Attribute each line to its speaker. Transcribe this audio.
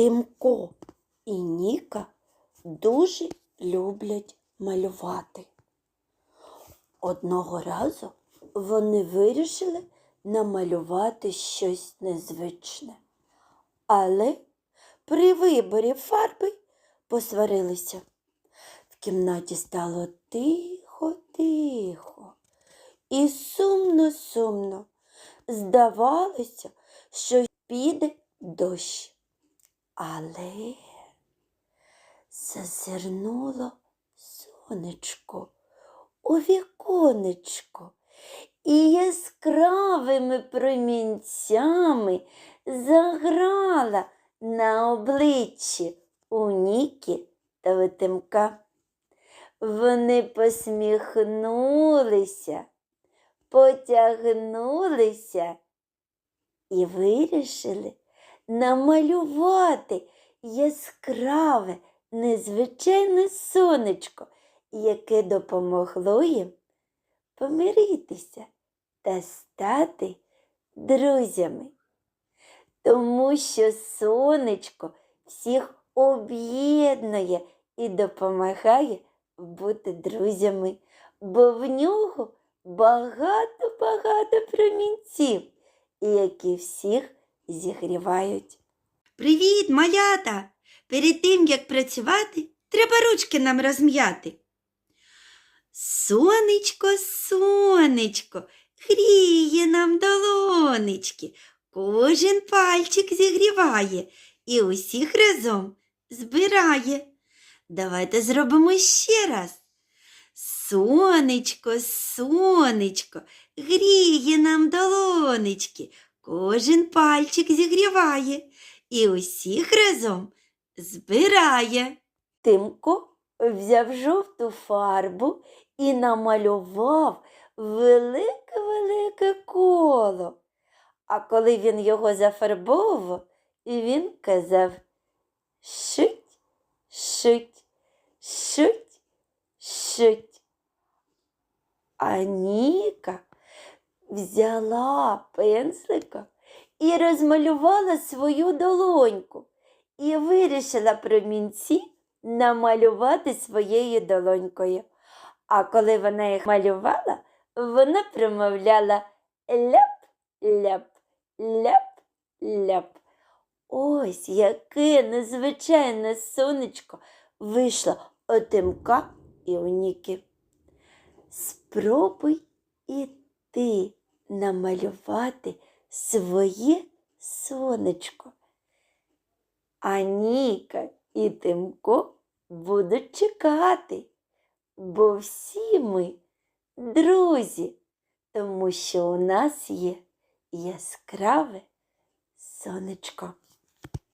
Speaker 1: Тимко і Ніка дуже люблять малювати. Одного разу вони вирішили намалювати щось незвичне. Але при виборі фарби посварилися. В кімнаті стало тихо-тихо і сумно-сумно. Здавалося, що піде дощ. Але зазирнуло сонечко у віконечко і яскравими промінцями заграла на обличчі у Нікі та у Тимка. Вони посміхнулися, потягнулися і вирішили намалювати яскраве, незвичайне сонечко, яке допомогло їм помиритися та стати друзями. Тому що сонечко всіх об'єднує і допомагає бути друзями, бо в нього багато-багато промінців, які всіх зігрівають.
Speaker 2: Привіт, малята! Перед тим, як працювати, треба ручки нам розм'яти. Сонечко, сонечко, гріє нам долонечки, кожен пальчик зігріває і усіх разом збирає. Давайте зробимо ще раз. Сонечко, сонечко, гріє нам долонечки, кожен пальчик зігріває і усіх разом збирає.
Speaker 1: Тимко взяв жовту фарбу і намалював велике-велике коло. А коли він його зафарбовував, він казав шить, шить, шить, шить. А Ніка взяла пензлика і розмалювала свою долоньку і вирішила промінці намалювати своєю долонькою. А коли вона їх малювала, вона промовляла ляп-ляп, ляп-ляп. Ось яке незвичайне сонечко вийшло у Тимка і у Ніки. Спробуй і ти намалювати своє сонечко. А Ніка і Тимко будуть чекати, бо всі ми друзі, тому що у нас є яскраве сонечко.